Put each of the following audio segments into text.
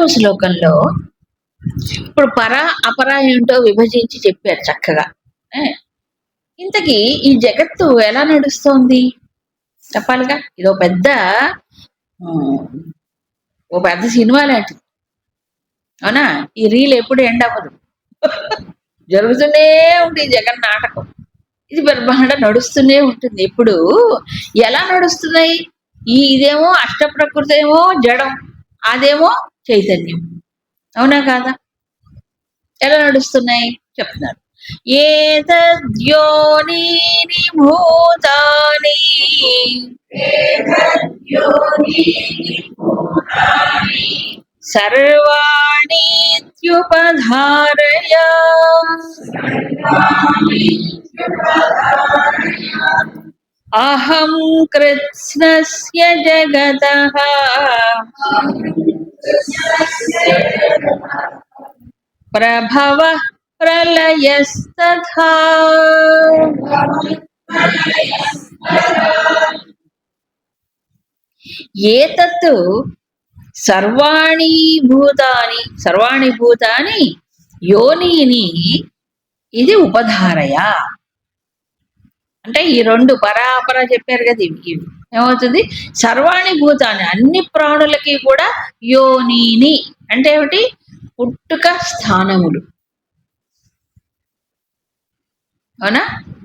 ఆరవ శ్లోకంలో ఇప్పుడు పర అపర ఏంటో విభజించి చెప్పారు చక్కగా. ఇంతకీ ఈ జగత్తు ఎలా నడుస్తోంది? చెప్పాలిగా? ఇదో పెద్ద ఓ పెద్ద సినిమా లాంటిది. అవునా? ఈ రీల్ ఎప్పుడు ఎండ్ అవ్వదు. జరుగుతూనే ఉంది ఈ జగన్ నాటకం. ఇది బ్రహ్మాండ నడుస్తూనే ఉంటుంది. ఇప్పుడు ఎలా నడుస్తున్నాయి? ఈ ఇదేమో అష్ట ప్రకృతి ఏమో జడం అదేమో చైతన్యం. అవునా కాదా? ఎలా నడుస్తున్నాయి? చెప్తున్నారు ఏతద్యోనీని భూతాని. సర్వాణీత్యుపధారయ. అహం కృత్స్నస్య జగతః. ప్రభవ ప్రళయస్తథా ఏతత్ సర్వాణి భూతాని సర్వాణి భూతాని యోనిని ఇది ఉపధారయ అంటే ఈ రెండు పరాపర చెప్పారు కదా ఇవి ఏమవుతుంది? సర్వాణి భూతాన్ని అన్ని ప్రాణులకి కూడా యోనిని. అంటే ఏమిటి? పుట్టుక స్థానములు. అవునా?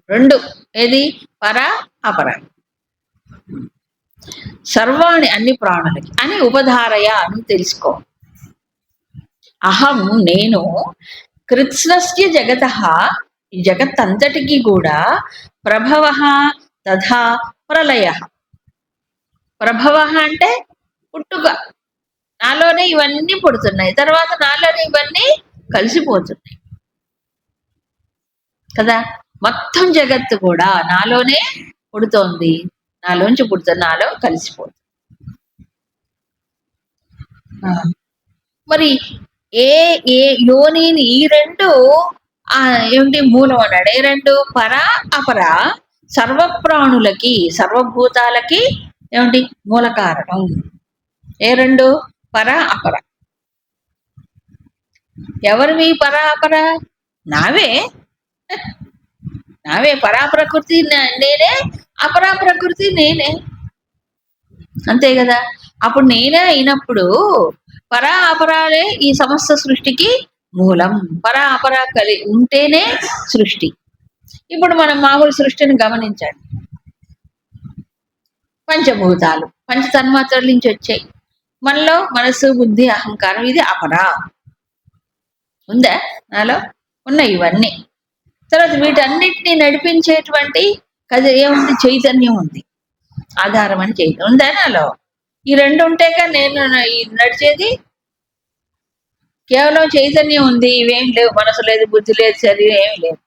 రెండు. ఏది? పర అపర సర్వాణి అన్ని ప్రాణులకి. అని ఉపధారయ అని తెలుసుకో. అహం నేను కృత్స్నస్య జగత ఈ జగత్తంతటికి కూడా ప్రభవ తథా ప్రళయ. ప్రభవ అంటే పుట్టుక. నాలోనే ఇవన్నీ పుడుతున్నాయి. తర్వాత నాలోనే ఇవన్నీ కలిసిపోతున్నాయి. కదా? మొత్తం జగత్తు కూడా నాలోనే పుడుతోంది. నాలోంచి పుడుతుంది. నాలో కలిసిపోతుంది. మరి ఏ ఏ యోనిని ఈ రెండు ఆ ఏమిటి? మూలం అన్నాడు. ఏ రెండు? పర అపర. సర్వప్రాణులకి సర్వభూతాలకి ఏమిటి? మూల కారణం ఏ రెండు? పర అపర. ఎవరివి? పర అపర? నావే. నావే. పరా ప్రకృతి నేనే. అపరా ప్రకృతి నేనే. అంతే కదా? అప్పుడు నేనే అయినప్పుడు పరా అపరాలే ఈ సమస్త సృష్టికి మూలం పరాపర కలి ఉంటేనే సృష్టి. ఇప్పుడు మనం మామూలు సృష్టిని గమనించండి. పంచభూతాలు పంచ తన్మాత్రల నుంచి వచ్చాయి. మనలో మనసు బుద్ధి అహంకారం ఇది అపరా. ఉందా? నాలో ఉన్నాయి ఇవన్నీ. తర్వాత వీటన్నిటిని నడిపించేటువంటి కది ఏముంది? చైతన్యం ఉంది. ఆధారం అని చైతన్యం. ఉందా నాలో? ఈ రెండు ఉంటేగా నేను ఈ నడిచేది కేవలం చైతన్యం ఉంది ఇవేం లేవు. మనసు లేదు బుద్ధి లేదు శరీరం ఏం లేదు.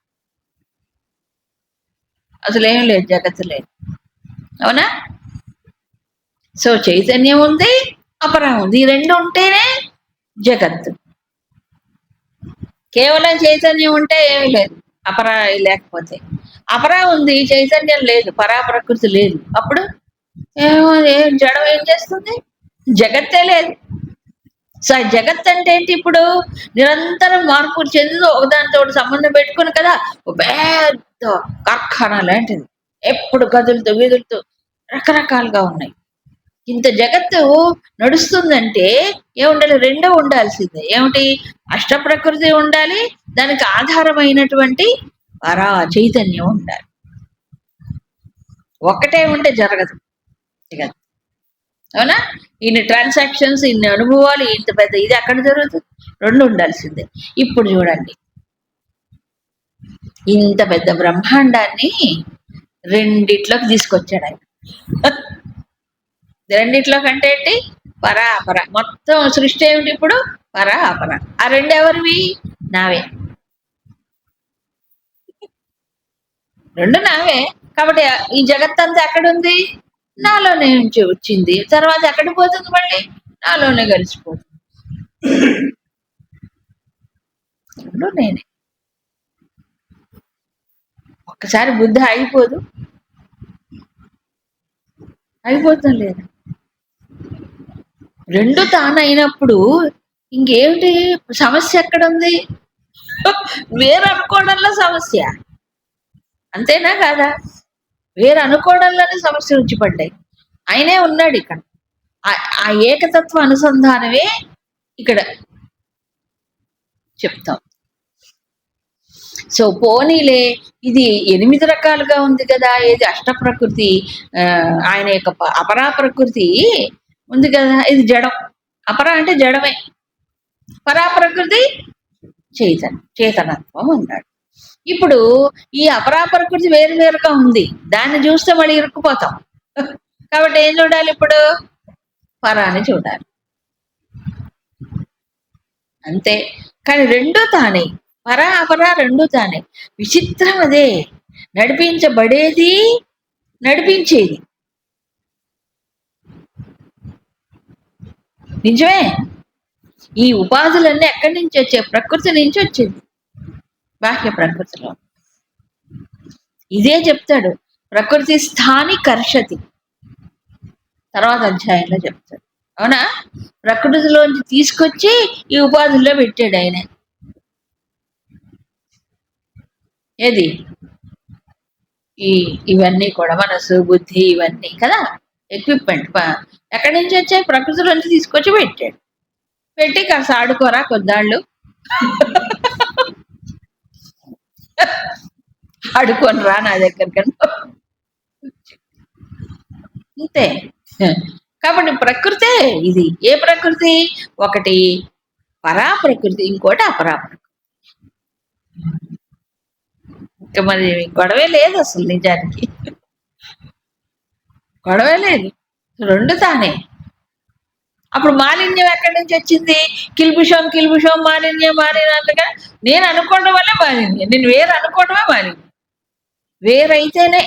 అసలు ఏం లేదు జగత్తు లేదు. అవునా? సో చైతన్యం ఉంది అపరం ఉంది. ఈ రెండు ఉంటేనే జగత్తు. కేవలం చైతన్యం ఉంటే ఏమి లేదు. అపరా లేకపోతే. అపరా ఉంది చైతన్యం లేదు పరా ప్రకృతి లేదు. అప్పుడు ఏమో జడం ఏం చేస్తుంది? జగత్తే లేదు. సో ఆ జగత్ అంటే ఏంటి ఇప్పుడు? నిరంతరం మార్పులు చెందుతూ ఒకదానితో సంబంధం పెట్టుకుని కదా పెద్ద కార్ఖానా లాంటిది. ఎప్పుడు గదులతో వీధులతో రకరకాలుగా ఉన్నాయి. ఇంత జగత్తు నడుస్తుందంటే ఏముండాలి? రెండో ఉండాల్సిందే. ఏమిటి? అష్ట ప్రకృతి ఉండాలి దానికి ఆధారమైనటువంటి పరా చైతన్యం ఉండాలి. ఒకటే ఉంటే జరగదు. జగత్ అవునా? ఇన్ని ట్రాన్సాక్షన్స్ ఇన్ని అనుభవాలు ఇంత పెద్ద ఇది అక్కడ జరుగుతుంది. రెండు ఉండాల్సిందే. ఇప్పుడు చూడండి. ఇంత పెద్ద బ్రహ్మాండాన్ని రెండిట్లోకి తీసుకొచ్చాడు ఆయన. రెండిట్లో కంటే ఏంటి? పర అపర మొత్తం సృష్టి ఏమిటి ఇప్పుడు? పరాపర. ఆ రెండు ఎవరివి? నావే. రెండు నావే. కాబట్టి ఈ జగత్తంతా ఎక్కడుంది నాలోనే నుంచి వచ్చింది. తర్వాత ఎక్కడ పోతుంది మళ్ళీ? నాలోనే కలిసిపోతుంది. నేనే ఒక్కసారి బుద్ధి అయిపోదు. అయిపోతాం లేదు? రెండు తానైనప్పుడు ఇంకేమిటి? సమస్య ఎక్కడ ఉంది వేరు అనుకోవడంలో సమస్య. అంతేనా కాదా? వేరు అనుకోవడంలోనే సమస్య వచ్చి పడ్డాయి. ఆయనే ఉన్నాడు ఇక్కడ. ఆ- ఏకతత్వ అనుసంధానమే ఇక్కడ చెప్తాం. సో పోనీలే ఇది ఎనిమిది రకాలుగా ఉంది కదా ఇది అష్ట ప్రకృతి ఆయన యొక్క ప- అపరా ప్రకృతి ఉంది కదా ఇది జడం. అపర అంటే జడమే. పరా ప్రకృతి చైతన్ చేతనత్వం అన్నాడు. ఇప్పుడు ఈ అపరాపర ప్రకృతి వేరు వేరుగా ఉంది. దాన్ని చూస్తే మళ్ళీ ఇరుక్కుపోతాం. కాబట్టి ఏం చూడాలి ఇప్పుడు? పరాన్ని చూడాలి. అంతే. కానీ రెండూ తానే పర అపర రెండూ తానే. విచిత్రం అదే నడిపించబడేది నడిపించేది. నిజమే? ఈ ఉపాధులన్నీ ఎక్కడి నుంచి వచ్చాయి? ప్రకృతి నుంచి వచ్చింది. బాహ్య ప్రకృతిలో. ఇదే చెప్తాడు. ప్రకృతి స్థాని కర్షతి. తర్వాత అధ్యాయంలో చెప్తాడు. అవునా? ప్రకృతిలోంచి తీసుకొచ్చి ఈ ఉపాధుల్లో పెట్టాడు ఆయన. ఏది? ఈ ఇవన్నీ కూడా మనసు బుద్ధి ఇవన్నీ కదా? ఎక్విప్మెంట్ ఎక్కడి నుంచి వచ్చాయి? ప్రకృతిలోంచి తీసుకొచ్చి పెట్టాడు. పెట్టి కాస్త ఆడుకోరా కొద్దాళ్ళు? ఆడుకొని రా నా దగ్గర అంతే. కాబట్టి ప్రకృతే ఇది. ఏ ప్రకృతి? ఒకటి పరా ప్రకృతి ఇంకోటి అపరా ప్రకృతి ఇంకా మరి గొడవే లేదు అసలు నిజానికి. గొడవే లేదు. రెండు తానే. అప్పుడు మాలిన్యం ఎక్కడి నుంచి వచ్చింది? కిల్బుషం కిల్బిషం మాలిన్యం మాలినంతగా నేను అనుకోవడం వల్లే మాలిన్యం. నేను వేరు అనుకోవడమే మాలిన్యం. వేరైతేనే.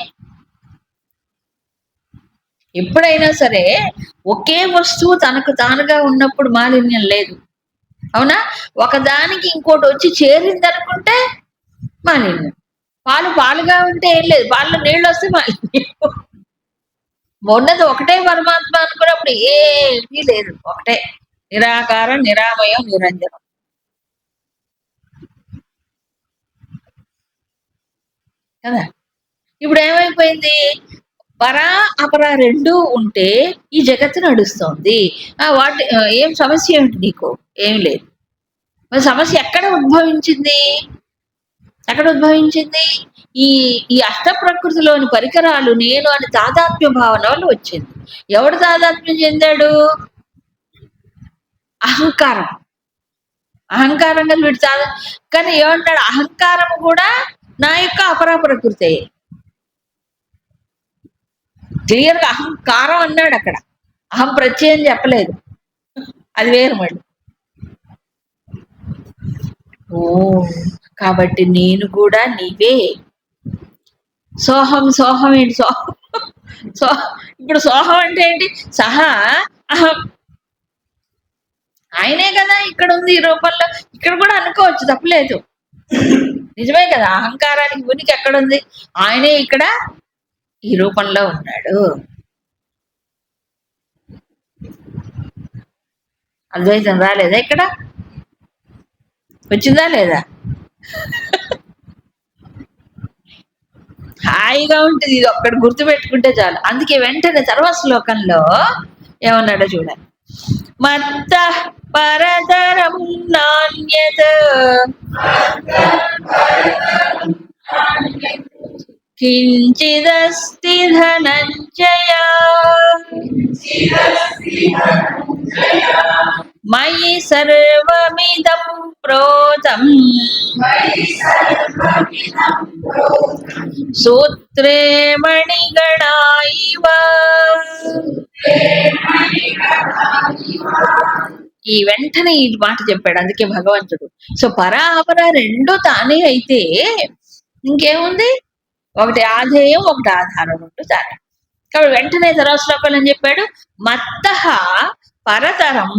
ఎప్పుడైనా సరే ఒకే వస్తువు తనకు తానుగా ఉన్నప్పుడు మాలిన్యం లేదు. అవునా? ఒకదానికి ఇంకోటి వచ్చి చేరింది అనుకుంటే మాలిన్యం. పాలు పాలుగా ఉంటే ఏం లేదు. పాలు నీళ్ళు వస్తే మాలిన్యం. ఉన్నది ఒకటే పరమాత్మ అనుకున్నప్పుడు ఏమీ లేదు. ఒకటే. నిరాకారం నిరామయం నిరంజనం. కదా? ఇప్పుడు ఏమైపోయింది? పరా అపరా రెండు ఉంటే ఈ జగత్తు నడుస్తోంది. ఆ వాటి ఏం సమస్య ఏమిటి నీకు? ఏం లేదు. మరి సమస్య ఎక్కడ ఉద్భవించింది? ఎక్కడ ఉద్భవించింది? ఈ ఈ అష్ట ప్రకృతిలోని పరికరాలు నేను అని తాదాత్మ్య భావన వల్ల వచ్చింది. ఎవడు తాదాత్మ్యం చెందాడు? అహంకారం. అహంకారంగా వీడు తాదా కానీ ఏమంటాడు? అహంకారం కూడా నా యొక్క అపరా ప్రకృతే. క్లియర్గా అహంకారం అన్నాడు అక్కడ. అహం ప్రత్యయం చెప్పలేదు. అది వేరు మళ్ళీ. ఓ కాబట్టి నేను కూడా నీవే. సోహం సోహం ఏంటి? సోహం సో ఇప్పుడు సోహం అంటే ఏంటి? సహా అహం. ఆయనే కదా ఇక్కడ ఉంది ఈ రూపంలో. ఇక్కడ కూడా అనుకోవచ్చు తప్పలేదు. నిజమే కదా అహంకారానికి ఉనికి ఎక్కడ ఉంది ఆయనే ఇక్కడ ఈ రూపంలో ఉన్నాడు. అద్వైతం రాలేదా ఇక్కడ? వచ్చిందా లేదా? హాయిగా ఉంటుంది. ఇది ఒక్కటి గుర్తు పెట్టుకుంటే చాలు. అందుకే వెంటనే తర్వాత శ్లోకంలో ఏమన్నాడో చూడాలి. మత్త పరతరం నాణ్యత కించిదస్తి ధనంజయ మయి సర్వమిదం ప్రోతం సూత్రే మణిగణా ఈ వెంటనే ఈ మాట చెప్పాడు అందుకే భగవంతుడు. సో పరాపర రెండు తానే అయితే ఇంకేముంది? ఒకటి ఆధేయం ఒకటి ఆధారం రెండు దాని కాబట్టి వెంటనే తర్వాత శ్లోకంలో ఏం చెప్పాడు? మత్త పరతరం.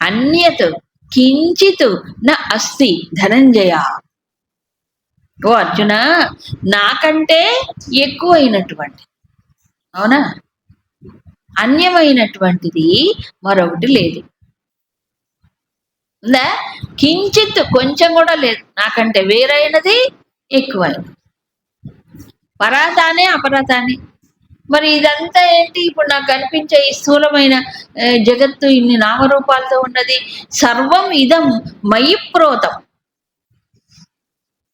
అన్యత్ కించిత్ న అస్తి ధనంజయ. ఓ అర్జున నాకంటే ఎక్కువైనటువంటి అవునా? అన్యమైనటువంటిది మరొకటి లేదు. ఉందా? కించిత్ కొంచెం కూడా లేదు. నాకంటే వేరైనది ఎక్కువైంది పరాతానే అపరాతానే మరి ఇదంతా ఏంటి? ఇప్పుడు నాకు కనిపించే ఈ స్థూలమైన జగత్తు ఇన్ని నామరూపాలతో ఉన్నది. సర్వం ఇదం మయి ప్రోతం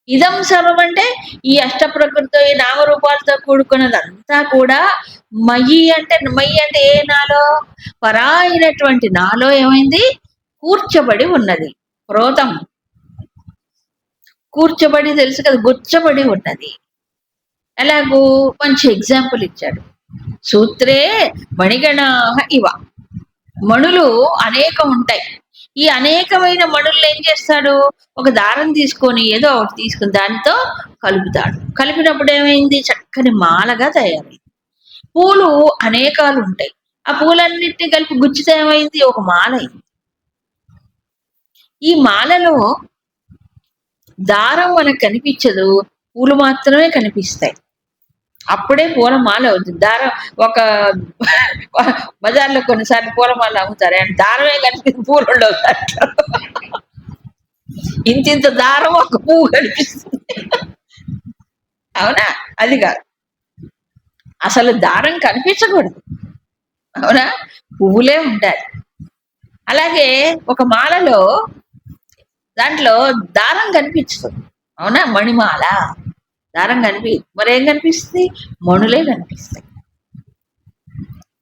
ఇదం సర్వం అంటే ఈ అష్ట ప్రకృతితో ఈ నామరూపాలతో కూడుకున్నదంతా కూడా మయి అంటే మయి అంటే ఏ నాలో? పరా అయినటువంటి నాలో ఏమైంది? కూర్చబడి ఉన్నది. ప్రోతం. కూర్చోబడి తెలుసు కదా గుచ్చబడి ఉన్నది. అలాగూ మంచి ఎగ్జాంపుల్ ఇచ్చాడు. సూత్రే మణిగణ ఇవ. మణులు అనేకం ఉంటాయి. ఈ అనేకమైన మణులు ఏం చేస్తాడు? ఒక దారం తీసుకొని ఏదో ఒకటి తీసుకుని దానితో కలుపుతాడు. కలిపినప్పుడు ఏమైంది? చక్కని మాలగా తయారైంది. పూలు అనేకాలు ఉంటాయి. ఆ పూలన్నిటిని కలిపి గుచ్చితే ఏమైంది? ఒక మాల అయింది. ఈ మాలలో దారం మనకు కనిపించదు పూలు మాత్రమే కనిపిస్తాయి. అప్పుడే పూలమాల అవుతుంది. దారం ఒక బజార్లో కొన్నిసార్లు పూలమాల అమ్ముతారు అండ్ దారమే కనిపిస్తుంది పూలు ఉండవు ఇంత ఇంత దారం ఒక పువ్వు కనిపిస్తుంది. అవునా? అది కాదు. అసలు దారం కనిపించకూడదు. అవునా? పువ్వులే ఉండాలి. అలాగే ఒక మాలలో దాంట్లో దారం కనిపించదు అవునా? మణిమాల. దారం కనిపి మరేం కనిపిస్తుంది? మణులే కనిపిస్తాయి.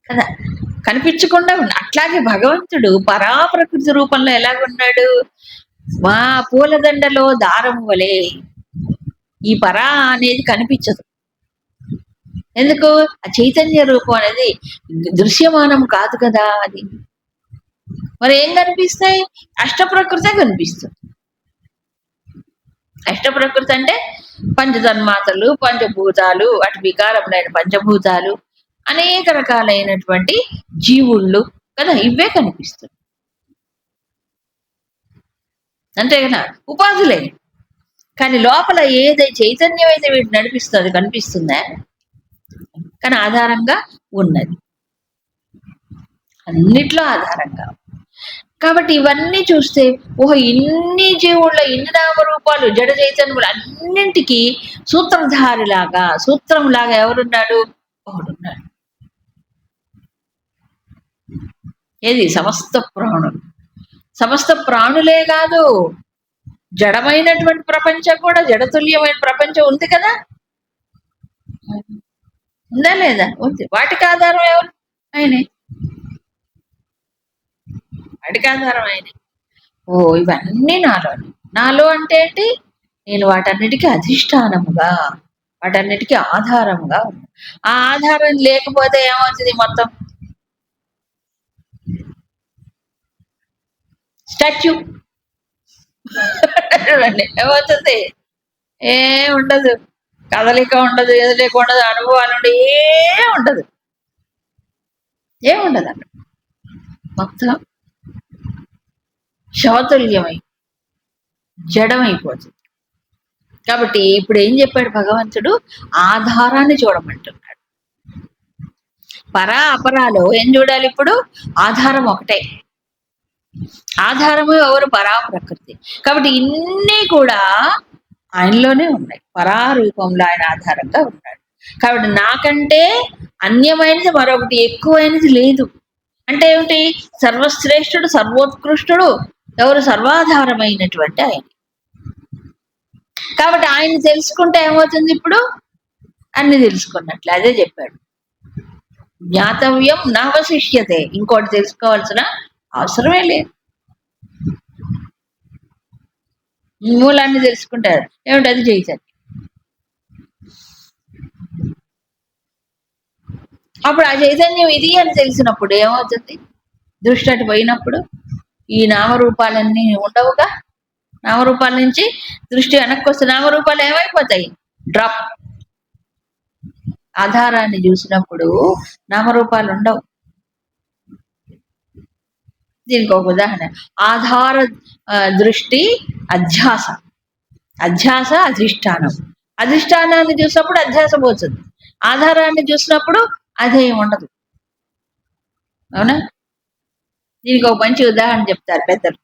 కదా? కనిపించకుండా అట్లాగే భగవంతుడు పరాప్రకృతి రూపంలో ఎలాగున్నాడు? మా పూలదండలో దారం వలే ఈ పరా అనేది కనిపించదు. ఎందుకు? ఆ చైతన్య రూపం అనేది దృశ్యమానం కాదు కదా అది. మరి ఏం కనిపిస్తాయి? అష్ట ప్రకృతే కనిపిస్తుంది. అష్ట ప్రకృతి అంటే పంచతన్మాతలు పంచభూతాలు అటు వికారములైన పంచభూతాలు అనేక రకాలైనటువంటి జీవుళ్ళు కదా ఇవే కనిపిస్తుంది అంతే కదా ఉపాధులే. కానీ లోపల ఏదై చైతన్యం అయితే వీటి నడిపిస్తుంది కనిపిస్తుందా? కానీ ఆధారంగా ఉన్నది. అన్నిట్లో ఆధారంగా కాబట్టి ఇవన్నీ చూస్తే ఓహో ఇన్ని జీవుళ్ళ ఇన్ని నామరూపాలు జడ చైతన్యములు అన్నింటికి సూత్రధారిలాగా సూత్రంలాగా ఎవరున్నాడు ఒకడున్నాడు ఏది? సమస్త ప్రాణులు. సమస్త ప్రాణులే కాదు. జడమైనటువంటి ప్రపంచం కూడా జడతుల్యమైన ప్రపంచం ఉంది కదా? ఉందా లేదా? ఉంది. వాటికి ఆధారం ఎవరు? ఆయనే. వాటికి ఆయన ఓ ఇవన్నీ నాలో. నాలో అంటే ఏంటి? నేను వాటన్నిటికీ అధిష్టానముగా వాటన్నిటికీ ఆధారంగా ఉన్నా. ఆ ఆధారం లేకపోతే ఏమవుతుంది మొత్తం? స్టాచ్యూ. ఏమవుతుంది? ఏ ఉండదు. కదలిక ఉండదు ఏది ఉండదు అనుభవాలు ఉండదు. ఏ ఉండదు ఏముండదు అక్కడ. మొత్తం శవతుల్యమై జడమైపోతుంది. కాబట్టి ఇప్పుడు ఏం చెప్పాడు భగవంతుడు? ఆధారాన్ని చూడమంటున్నాడు. పరా అపరాలు ఏం చూడాలి ఇప్పుడు? ఆధారం ఒకటే. ఆధారము ఎవరు? పరా ప్రకృతి కాబట్టి ఇన్ని కూడా ఆయనలోనే ఉన్నాయి. పరా రూపంలో ఆయన ఆధారంగా ఉన్నాడు. కాబట్టి నాకంటే అన్యమైనది మరొకటి ఎక్కువైనది లేదు. అంటే ఏమిటి? సర్వశ్రేష్ఠుడు సర్వోత్కృష్టుడు ఎవరు సర్వాధారమైనటువంటి ఆయన. కాబట్టి ఆయన తెలుసుకుంటే ఏమవుతుంది ఇప్పుడు? అన్ని తెలుసుకున్నట్లు. అదే చెప్పాడు. జ్ఞాతవ్యం నవశిష్యతే. ఇంకోటి తెలుసుకోవాల్సిన అవసరమే లేదు. మూలాన్ని తెలుసుకుంటారు. ఏమిటి? అది చైతన్యం అప్పుడు ఆ చైతన్యం ఇది అని తెలిసినప్పుడు ఏమవుతుంది? దృష్టి అటు పోయినప్పుడు ఈ నామరూపాలన్నీ ఉండవుగా? నామరూపాల నుంచి దృష్టి వెనక్కి వస్తే నామరూపాలు ఏమైపోతాయి? డ్రాప్. ఆధారాన్ని చూసినప్పుడు నామరూపాలు ఉండవు. దీనికి ఒక ఉదాహరణ. ఆధార దృష్టి అధ్యాస. అధ్యాస అధిష్టానం. అధిష్టానాన్ని చూసినప్పుడు అధ్యాస పోతుంది. ఆధారాన్ని చూసినప్పుడు అదే ఉండదు. అవునా? దీనికి ఒక మంచి ఉదాహరణ చెప్తారు పెద్దలు.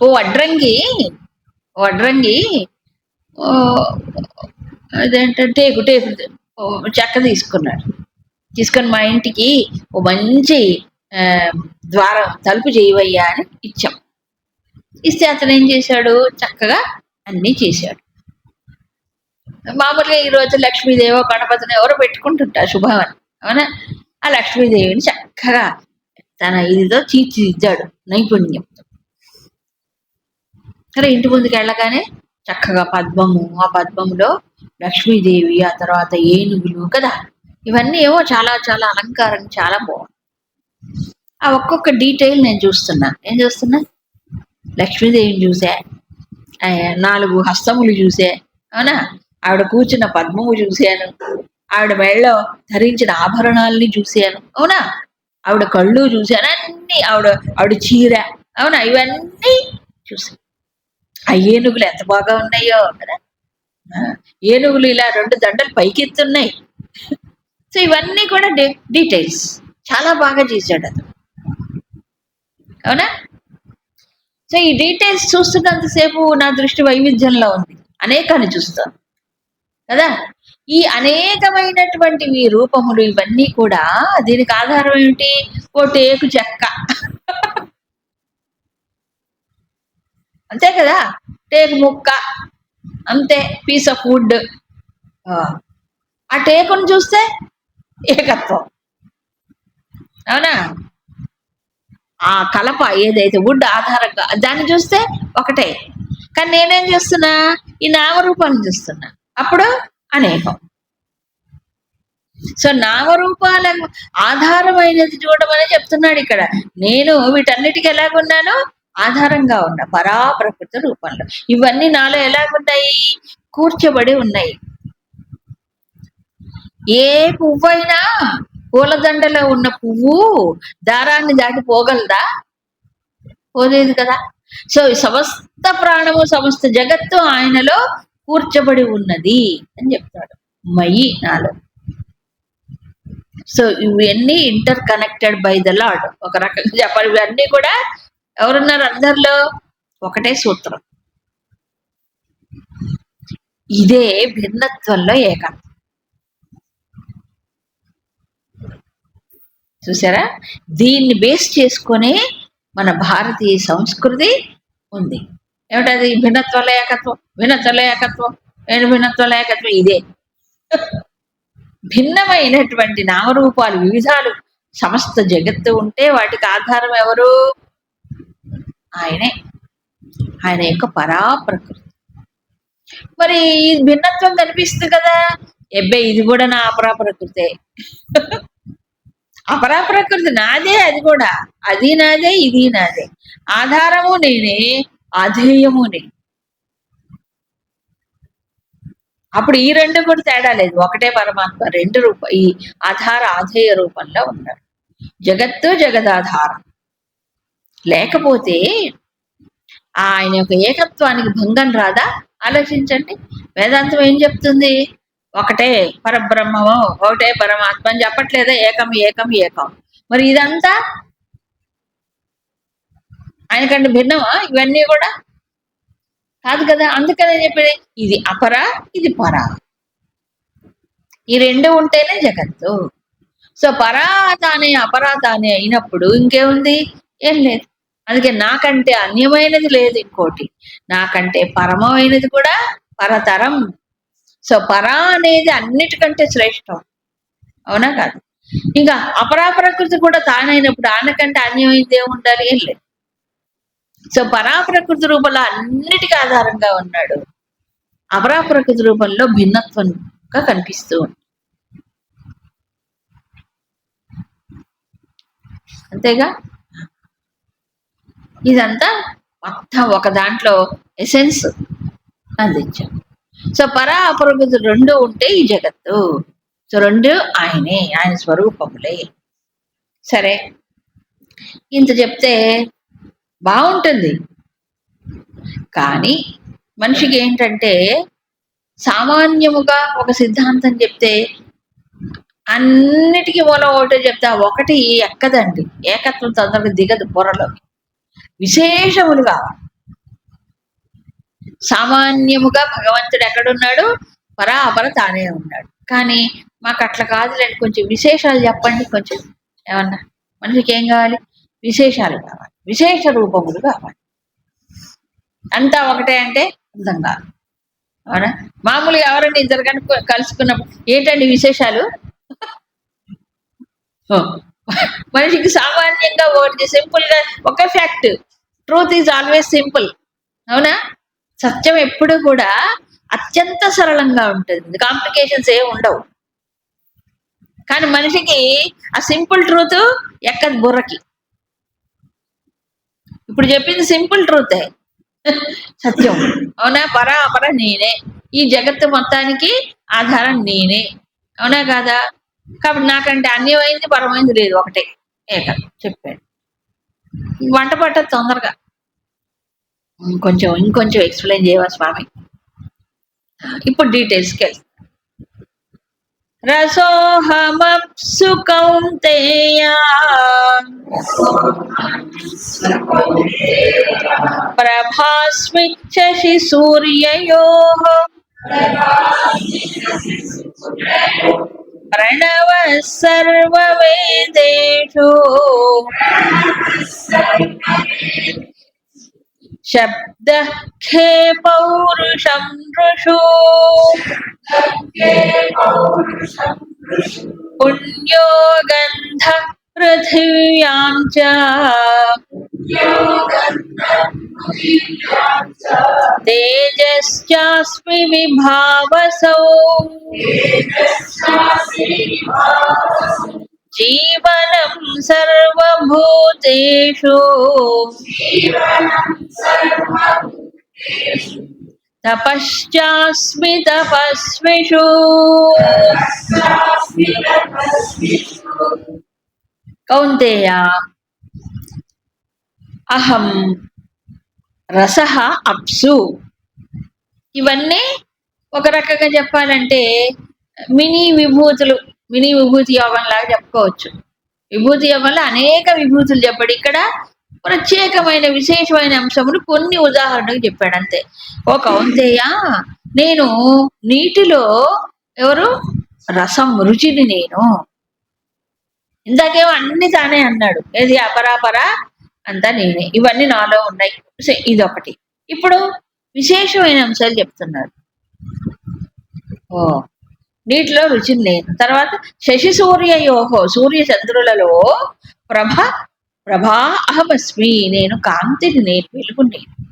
ఓ వడ్రంగి ఓ వడ్రంగి ఓ, అదేంటంటే టేకు టేకు చెక్క తీసుకున్నాడు. తీసుకొని మా ఇంటికి ఓ మంచి ద్వారం తలుపు చేయవయ్యా అని ఇచ్చాం. ఇస్తే అతను ఏం చేశాడు? చక్కగా అన్నీ చేశాడు. మామూలుగా ఈ రోజు లక్ష్మీదేవో గణపతిని ఎవరో పెట్టుకుంటుంటారు శుభమని అవునా? ఆ లక్ష్మీదేవిని చక్కగా తన ఇదితో తీర్చిదిద్దాడు నైపుణ్యం. సరే ఇంటి ముందుకు వెళ్ళగానే చక్కగా పద్మము ఆ పద్మంలో లక్ష్మీదేవి ఆ తర్వాత ఏనుగులు కదా? ఇవన్నీ ఏమో చాలా చాలా అలంకారం చాలా బాగుంది ఆ ఒక్కొక్క డీటెయిల్ నేను చూస్తున్నా. ఏం చూస్తున్నా? లక్ష్మీదేవిని చూసా. నాలుగు హస్తములు చూసే. అవునా? ఆవిడ కూర్చున్న పద్మము చూశాను ఆవిడ మెళ్ళలో ధరించిన ఆభరణాలని చూశాను అవునా? ఆవిడ కళ్ళు చూశాను అన్ని ఆవిడ ఆవిడ చీర అవునా? ఇవన్నీ చూశాను ఆ ఏనుగులు ఎంత బాగా ఉన్నాయో కదా? ఏనుగులు ఇలా రెండు దండలు పైకెత్తున్నాయి. సో ఇవన్నీ కూడా డీ- డీటెయిల్స్. చాలా బాగా చేశాడు అతను. అవునా? సో ఈ డీటెయిల్స్ చూస్తున్నంతసేపు నా దృష్టి వైవిధ్యంలో ఉంది. అనేకాన్ని చూస్తాను. కదా? ఈ అనేకమైనటువంటి మీ రూపములు ఇవన్నీ కూడా దీనికి ఆధారం ఏమిటి? ఓ టేకు చెక్క. అంతే కదా? టేకు ముక్క అంతే పీస్ ఆఫ్ వుడ్ ఆ టేకును చూస్తే ఏకత్వం. అవునా? ఆ కలప ఏదైతే వుడ్ ఆధారంగా దాన్ని చూస్తే ఒకటే. కానీ నేనేం చేస్తున్నా? ఈ నామరూపాలను చూస్తున్నా. అప్పుడు అనేకం. సో నామరూపాల ఆధారమైనది చూడమని చెప్తున్నాడు ఇక్కడ. నేను వీటన్నిటికీ ఎలాగున్నాను? ఆధారంగా ఉన్నా పరా ప్రకృతి రూపంలో. ఇవన్నీ నాలో ఎలాగున్నాయి? కూర్చోబడి ఉన్నాయి. ఏ పువ్వైనా పూలదండలో ఉన్న పువ్వు దారాన్ని దాటి పోగలదా? పోలేదు కదా. సో సమస్త ప్రాణము సమస్త జగత్తు ఆయనలో కూర్చబడి ఉన్నది అని చెప్తాడు. మయి నాలో. సో ఇవన్నీ interconnected by the lord ఒక రకంగా చెప్పాలి. ఇవన్నీ కూడా ఎవరున్నారు అందరిలో? ఒకటే సూత్రం. ఇదే భిన్నత్వంలో ఏకత్వం. చూసారా? దీన్ని బేస్ చేసుకొని మన భారతీయ సంస్కృతి ఉంది. ఏమిటది? భిన్నత్వ లేఖత్వం భిన్నత్వ లేఖత్వం ఏంటి భిన్నత్వ లేఖత్వం ఇదే. భిన్నమైనటువంటి నామరూపాలు వివిధాలు సమస్త జగత్తు ఉంటే వాటికి ఆధారం ఎవరు? ఆయనే. ఆయన యొక్క పరా ప్రకృతి మరి ఈ భిన్నత్వం కనిపిస్తుంది కదా. ఎబ్బే ఇది కూడా నా అపరా ప్రకృతే అపరా ప్రకృతి నాదే అది కూడా. అది నాదే ఇది నాదే. ఆధారము నేనే. అధేయము అప్పుడు ఈ రెండు కూడా తేడా లేదు. ఒకటే పరమాత్మ రెండు రూప ఈ ఆధార ఆధేయ రూపంలో ఉన్నాడు జగత్తు జగదాధారం. లేకపోతే ఆయన యొక్క ఏకత్వానికి భంగం రాదా? ఆలోచించండి. వేదాంతం ఏం చెప్తుంది? ఒకటే పరబ్రహ్మము ఒకటే పరమాత్మ అని చెప్పట్లేదా? ఏకం ఏకం ఏకం. మరి ఇదంతా ఆయనకంటే భిన్నమా? ఇవన్నీ కూడా? కాదు కదా అందుకనే చెప్పేది? ఇది అపర ఇది పర. ఈ రెండు ఉంటేనే జగత్తు. సో పరా తానే అపరా తానే అయినప్పుడు ఇంకేముంది? ఏం లేదు. అందుకే నాకంటే అన్యమైనది లేదు ఇంకోటి నాకంటే పరమమైనది కూడా పరతరం. సో పరా అనేది అన్నిటికంటే శ్రేష్టం. అవునా కాదు? ఇంకా అపరా ప్రకృతి కూడా తానైనప్పుడు ఆనకంటే అన్యమైంది ఏమి ఉండాలి ఏం లేదు. సో పరా ప్రకృతి రూపంలో అన్నిటికీ ఆధారంగా ఉన్నాడు. అపరాప్రకృతి రూపంలో భిన్నత్వంగా కనిపిస్తూ ఉంది. అంతేగా? ఇదంతా మొత్తం ఒక దాంట్లో ఎసెన్స్ అందించాం. సో పరా అపరగతి రెండు ఉంటే ఈ జగత్తు. సో రెండు ఆయనే ఆయన స్వరూపములే. సరే ఇంత చెప్తే బాగుంటుంది. కానీ మనిషికి ఏంటంటే సామాన్యముగా ఒక సిద్ధాంతం చెప్తే అన్నిటికీ మూలం ఒకటే చెప్తే ఆ ఒకటి ఎక్కదండి. ఏకత్వం తొందరగా దిగదు పొరలోకి. విశేషములు కావాలి సామాన్యముగా భగవంతుడు ఎక్కడున్నాడు? పరా అపర తానే ఉన్నాడు. కానీ మాకు అట్లా కాదులేండి. కొంచెం విశేషాలు చెప్పండి. కొంచెం ఏమన్నా మనిషికి ఏం కావాలి? విశేషాలు కావాలి. విశేష రూపములు కావాలి. అంతా ఒకటే అంటే అర్థం కాదు అవునా? మామూలుగా ఎవరైనా ఇద్దరు కనుక కలుసుకున్నప్పుడు? ఏంటండి విశేషాలు? మనిషికి సామాన్యంగా ఒకటి సింపుల్గా ఒక fact. Truth is always simple. అవునా? సత్యం ఎప్పుడు కూడా అత్యంత సరళంగా ఉంటుంది. కాంప్లికేషన్స్ ఏమి ఉండవు. కానీ మనిషికి ఆ సింపుల్ ట్రూత్ ఎక్కదు బుర్రకి. ఇప్పుడు చెప్పింది సింపుల్ ట్రూతే. సత్యం. అవునా? పరా అపర నేనే. ఈ జగత్తు మొత్తానికి ఆధారం నేనే. అవునా కాదా? కాబట్టి నాకంటే అన్యమైంది పరమైంది లేదు ఒకటే. ఏక చెప్పాడు. వంట పట్టదు తొందరగా. ఇంకొంచెం ఇంకొంచెం ఎక్స్ప్లెయిన్ చేయవా స్వామి? ఇప్పుడు డీటెయిల్స్కి వెళ్తాం. రసోహమప్సు కౌంతేయ ప్రభాస్మి శశి సూర్యయో ప్రణవ సర్వవేదేషు శబ్ద ఖే పౌరుషం ఋషు పుణ్యో గంధ పృథివ్యాం చ తేజశ్చాస్మి జీవనం సర్వభూతేషు. తపశ్చాస్మి తపస్విషు. కౌంతేయ. అహం రస అప్సు. ఇవన్నీ ఒక రకంగా చెప్పాలంటే మినీ విభూతులు. మినీ విభూతి యోగం లాగా చెప్పుకోవచ్చు. విభూతి యోగంలో అనేక విభూతులు చెప్పాడు. ఇక్కడ ప్రత్యేకమైన విశేషమైన అంశములు కొన్ని ఉదాహరణకు చెప్పాడు అంతే. ఓ కౌంతేయ నేను నీటిలో ఎవరు? రసం రుచిని నేను. ఇందాకేమో అన్ని తానే అన్నాడు. ఏది? అపరాపర అంతా నేనే. ఇవన్నీ నాలో ఉన్నాయి. ఇదొకటి. ఇప్పుడు విశేషమైన అంశాలు చెప్తున్నాడు ఓ నీటిలో రుచిని లేదు తర్వాత శశి సూర్య యోహో సూర్య చంద్రులలో ప్రభ ప్రభా అహమస్మి నేను కాంతిని నేను వెలుగు నేను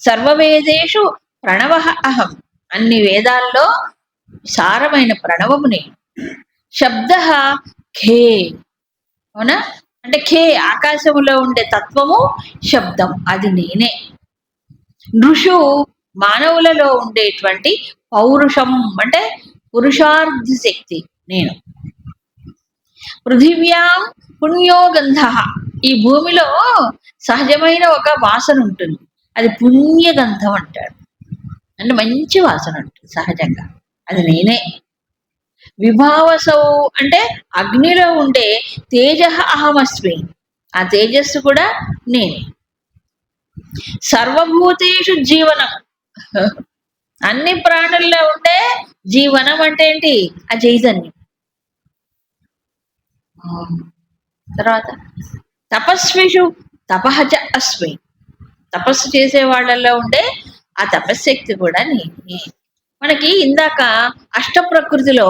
సర్వవేదేషు ప్రణవ అహం. అన్ని వేదాల్లో సారమైన ప్రణవము నేను. శబ్ద ఖే. అవునా? అంటే ఖే ఆకాశములో ఉండే తత్వము శబ్దం. అది నేనే. నృషు మానవులలో ఉండేటువంటి పౌరుషం. అంటే పురుషార్థ శక్తి నేను. పృథివ్యాం పుణ్యోగంధ ఈ భూమిలో సహజమైన ఒక వాసన ఉంటుంది. అది పుణ్యగంధం అంటాడు అంటే మంచి వాసన ఉంటుంది సహజంగా. అది నేనే. విభావసౌ అంటే అగ్నిలో ఉండే తేజ అహమస్మి. ఆ తేజస్సు కూడా నేనే. సర్వభూతేషు జీవనం. అన్ని ప్రాణుల్లో ఉండే జీవనం అంటే ఏంటి? ఆ చైతన్యం తర్వాత తపస్విషు తపహచ అస్మి. తపస్సు చేసే వాళ్ళల్లో ఉండే ఆ తపశ్శక్తి కూడా నేనే మనకి ఇందాక అష్ట ప్రకృతిలో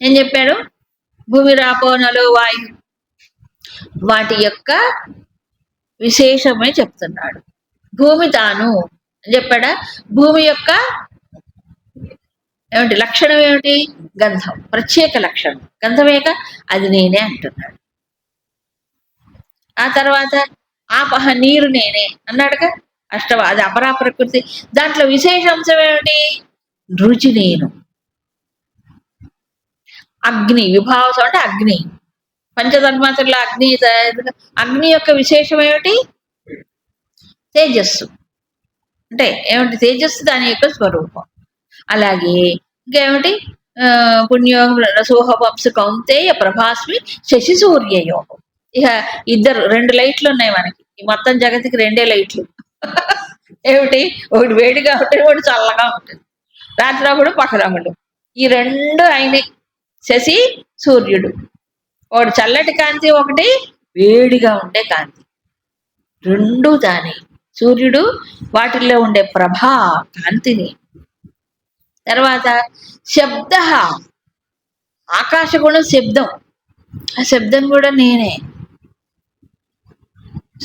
ఏం చెప్పాడు? భూమి రాపోనలు వాయు. వాటి యొక్క విశేషమే చెప్తున్నాడు. భూమి తాను చెప్పాడా? భూమి యొక్క ఏమిటి? లక్షణం ఏమిటి? గంధం. ప్రత్యేక లక్షణం. గంధమేక అది నేనే అంటున్నాడు. ఆ తర్వాత ఆపహ నీరు నేనే అన్నాడుగా. అష్టవ అది అపరా ప్రకృతి. దాంట్లో విశేష అంశం ఏమిటి? రుచి నేను. అగ్ని విభావసం అంటే అగ్ని. పంచతన్మాత్రలో అగ్ని అగ్ని యొక్క విశేషం ఏమిటి? తేజస్సు. అంటే ఏమిటి తేజస్సు దాని యొక్క స్వరూపం. అలాగే ఇంకేమిటి పుణ్యోగం రసోహవంశ కౌంతేయ ప్రభాస్మి శశి సూర్యయోగం ఇక ఇద్దరు రెండు లైట్లు ఉన్నాయి మనకి. ఈ మొత్తం జగతికి రెండే లైట్లు. ఏమిటి? ఒకటి వేడిగా ఉంటుంది ఒకటి చల్లగా ఉంటుంది. రాత్రాముడు పకరాముడు. ఈ రెండు అయినాయి. శశి సూర్యుడు. ఒకటి చల్లటి కాంతి ఒకటి వేడిగా ఉండే కాంతి. రెండు దాని సూర్యుడు వాటిల్లో ఉండే ప్రభా కాంతిని. తర్వాత శబ్ద ఆకాశగుణం శబ్దం. ఆ శబ్దం కూడా నేనే.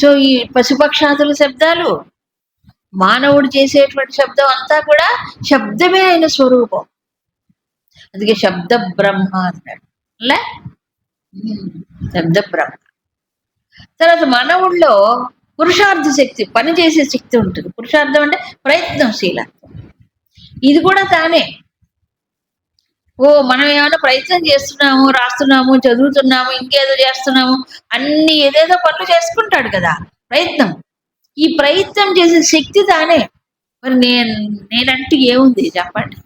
సో ఈ పశుపక్షాదుల శబ్దాలు మానవుడు చేసేటువంటి శబ్దం అంతా కూడా శబ్దమే ఆయన స్వరూపం. అందుకే శబ్ద బ్రహ్మ అన్నాడు లే శబ్ద బ్రహ్మ. తర్వాత మానవుల్లో పురుషార్థ శక్తి పని చేసే శక్తి ఉంటుంది. పురుషార్థం అంటే ప్రయత్నశీలత్వం ఇది కూడా తానే. ఓ మనం ఏమైనా ప్రయత్నం చేస్తున్నాము రాస్తున్నాము చదువుతున్నాము ఇంకేదో చేస్తున్నాము అన్ని ఏదేదో పనులు చేసుకుంటాడు కదా. ప్రయత్నం. ఈ ప్రయత్నం చేసే శక్తి తానే. మరి నేను నేనంటూ ఏముంది? చెప్పండి.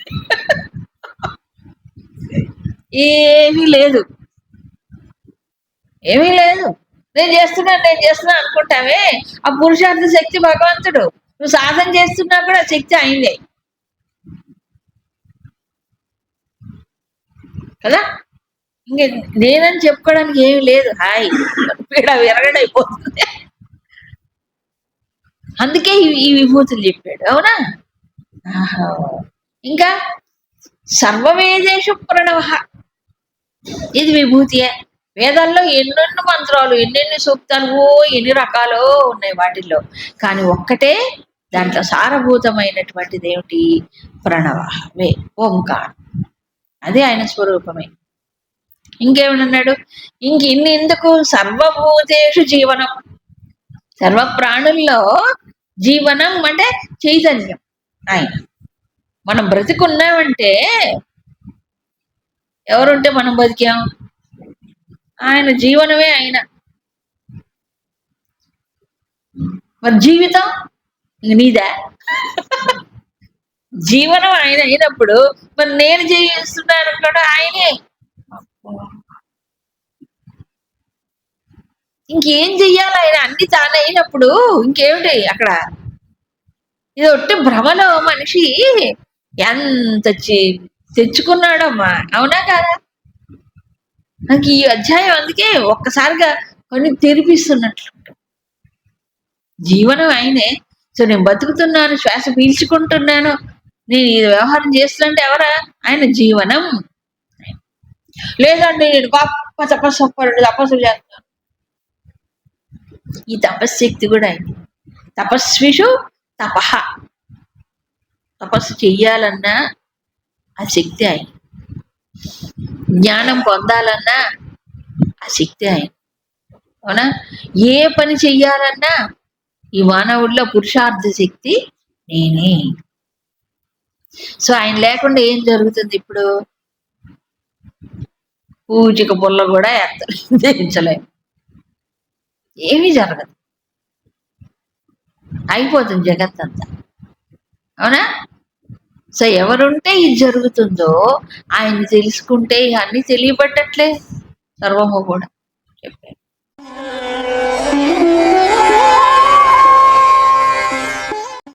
ఏమీ లేదు. ఏమీ లేదు. నేను చేస్తున్నాను నేను చేస్తున్నాను అనుకుంటావే? ఆ పురుషార్థ శక్తి భగవంతుడు. నువ్వు సాధన చేస్తున్నా కూడా శక్తి అయిందే కదా? ఇంక నేనని చెప్పుకోవడానికి ఏమి లేదు. హాయ్. పీడ విరగడైపోతుంది అందుకే ఈ- విభూతులు చెప్పాడు. అవునా? ఆహా. ఇంకా సర్వవేదేశు ప్రణవ. ఇది విభూతియే? వేదాల్లో ఎన్నెన్ని మంత్రాలు ఎన్నెన్ని సూక్తాలు ఎన్ని రకాలు ఉన్నాయి వాటిల్లో. కానీ ఒక్కటే దాంట్లో సారభూతమైనటువంటిది ఏమిటి? ప్రణవ వే ఓంకారం. అదే ఆయన స్వరూపమే. ఇంకేమన్నాడు ఇంక ఇన్ని ఎందుకు? సర్వభూతేషు జీవనం. సర్వ ప్రాణుల్లో జీవనం అంటే చైతన్యం ఆయన. మనం బ్రతికున్నామంటే ఎవరుంటే మనం బతికాం? ఆయన జీవనమే ఆయన. మరి జీవితం నీదే. నీదా జీవనం ఆయన అయినప్పుడు మరి నేను జీవిస్తున్నాను కూడా ఆయనే. ఇంకేం చెయ్యాలి ఆయన? అన్ని తాను అయినప్పుడు ఇంకేమిటి అక్కడ? ఇది ఒట్టి భ్రమలో మనిషి ఎంత చి- తెచ్చుకున్నాడమ్మా. అవునా కాదా? నాకు ఈ అధ్యాయం అందుకే ఒక్కసారిగా కొన్ని తెరిపిస్తున్నట్లు. జీవనం ఆయనే సో నేను బతుకుతున్నాను శ్వాస పీల్చుకుంటున్నాను నేను ఈ వ్యవహారం చేస్తుంటే ఎవరా? ఆయన జీవనం. లేదండి నేను గొప్ప తపస్సు తపస్సు చేస్తాను ఈ తపశ్శక్తి కూడా అయింది తపస్విషు తపహ తపస్సు చెయ్యాలన్నా ఆ శక్తి ఆయన జ్ఞానం పొందాలన్నా ఆ శక్తి ఆయన. అవునా? ఏ పని చెయ్యాలన్నా ఈ మానవుడిలో పురుషార్థ శక్తి నేనే. సో ఆయన లేకుండా ఏం జరుగుతుంది ఇప్పుడు? పూచిక పుల్ల కూడా ఎత్తలేము ఏమీ జరగదు. అయిపోతుంది జగత్ అంతా అవునా? సో ఎవరుంటే ఇది జరుగుతుందో ఆయన తెలుసుకుంటే ఇక అన్ని తెలియబట్టట్లే సర్వము కూడా. చెప్పారు